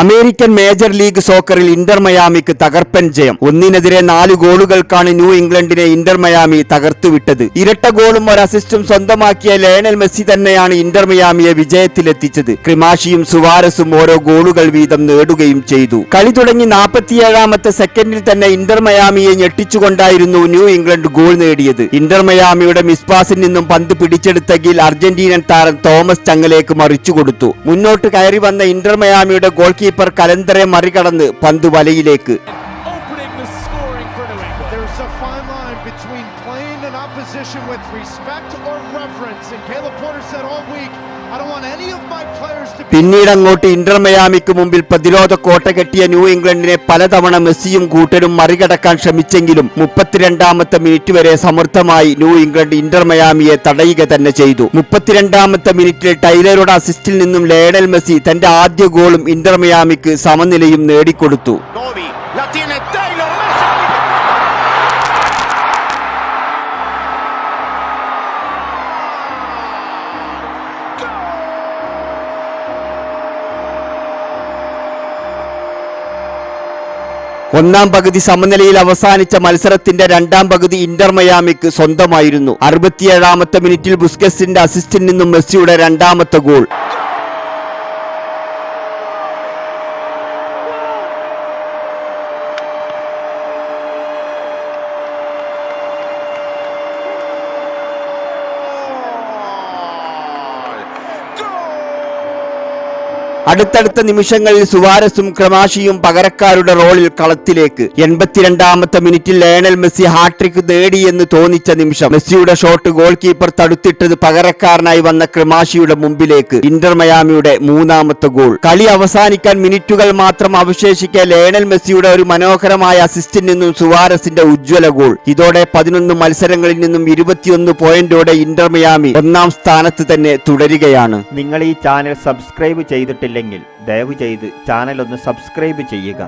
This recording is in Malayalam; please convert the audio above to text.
അമേരിക്കൻ മേജർ ലീഗ് സോക്കറിൽ ഇന്റർ മയാമിക്ക് തകർപ്പൻ ജയം. ഒന്നിനെതിരെ നാല് ഗോളുകൾക്കാണ് ന്യൂ ഇംഗ്ലണ്ടിനെ ഇന്റർ മയാമി തകർത്തുവിട്ടത്. ഇരട്ട ഗോളും ഒരു അസിസ്റ്റും സ്വന്തമാക്കിയ ലയണൽ മെസ്സി തന്നെയാണ് ഇന്റർ മയാമിയെ വിജയത്തിലെത്തിച്ചത്. ക്രിമാഷിയും സുവാരസും ഓരോ ഗോളുകൾ വീതം നേടുകയും ചെയ്തു. കളി തുടങ്ങി നാൽപ്പത്തിയേഴാമത്തെ സെക്കൻഡിൽ തന്നെ ഇന്റർ മയാമിയെ ഞെട്ടിച്ചുകൊണ്ടായിരുന്നു ന്യൂ ഇംഗ്ലണ്ട് ഗോൾ നേടിയത്. ഇന്റർ മയാമിയുടെ മിസ്പാസിൽ നിന്നും പന്ത് പിടിച്ചെടുത്തെങ്കിൽ അർജന്റീനൻ താരം തോമസ് ചങ്ങലേക്ക് മറിച്ചു കൊടുത്തു. മുന്നോട്ട് കയറി വന്ന ഇന്റർ മയാമിയുടെ ഗോൾ കീപ്പർ കലന്തരെ മറികടന്ന് പന്ത് വലയിലേക്ക് opening the scoring for New England. There's a fine line between playing an opposition with respect or reverence. And Caleb Porter said all week, I don't want any of my. പിന്നീട് അങ്ങോട്ട് ഇന്റർ മയാമിക്ക് മുമ്പിൽ പ്രതിരോധ കോട്ട കെട്ടിയ ന്യൂ ഇംഗ്ലണ്ടിനെ പലതവണ മെസ്സിയും കൂട്ടരും മറികടക്കാൻ ശ്രമിച്ചെങ്കിലും മുപ്പത്തിരണ്ടാമത്തെ മിനിറ്റ് വരെ സമർത്ഥമായി ന്യൂ ഇംഗ്ലണ്ട് ഇന്റർ മയാമിയെ തടയുക തന്നെ ചെയ്തു. മുപ്പത്തിരണ്ടാമത്തെ മിനിറ്റിൽ ടൈലറുടെ അസിസ്റ്റിൽ നിന്നും ലയണൽ മെസ്സി തന്റെ ആദ്യ ഗോളും ഇന്റർ മയാമിക്ക് സമനിലയും നേടിക്കൊടുത്തു. ഒന്നാം പകുതി സമനിലയിൽ അവസാനിച്ച മത്സരത്തിന്റെ രണ്ടാം പകുതി ഇന്റർ മയാമിക്ക് സ്വന്തമായിരുന്നു. അറുപത്തിയേഴാമത്തെ മിനിറ്റിൽ ബുസ്കസിന്റെ അസിസ്റ്റിൽ നിന്നും മെസ്സിയുടെ രണ്ടാമത്തെ ഗോൾ. അടുത്തടുത്ത നിമിഷങ്ങളിൽ സുവാരസും ക്രമാശിയും പകരക്കാരുടെ റോളിൽ കളത്തിലേക്ക്. എൺപത്തിരണ്ടാമത്തെ മിനിറ്റിൽ ലയണൽ മെസ്സി ഹാട്രിക് നേടിയെന്ന് തോന്നിച്ച നിമിഷം മെസ്സിയുടെ ഷോട്ട് ഗോൾ കീപ്പർ തടുത്തിട്ടത് പകരക്കാരനായി വന്ന ക്രമാശിയുടെ മുമ്പിലേക്ക്. ഇന്റർ മയാമിയുടെ മൂന്നാമത്തെ ഗോൾ. കളി അവസാനിക്കാൻ മിനിറ്റുകൾ മാത്രം അവശേഷിക്കെ ലയണൽ മെസ്സിയുടെ ഒരു മനോഹരമായ അസിസ്റ്റിൽ നിന്നും സുവാരസിന്റെ ഉജ്ജ്വല ഗോൾ. ഇതോടെ പതിനൊന്ന് മത്സരങ്ങളിൽ നിന്നും ഇരുപത്തിയൊന്ന് പോയിന്റോടെ ഇന്റർ മയാമി ഒന്നാം സ്ഥാനത്ത് തന്നെ തുടരുകയാണ്. നിങ്ങൾ ഈ ചാനൽ സബ്സ്ക്രൈബ് ചെയ്തിട്ടില്ലെങ്കിൽ ദയവ് ചെയ്ത് ചാനൽ ഒന്ന് സബ്സ്ക്രൈബ് ചെയ്യുക.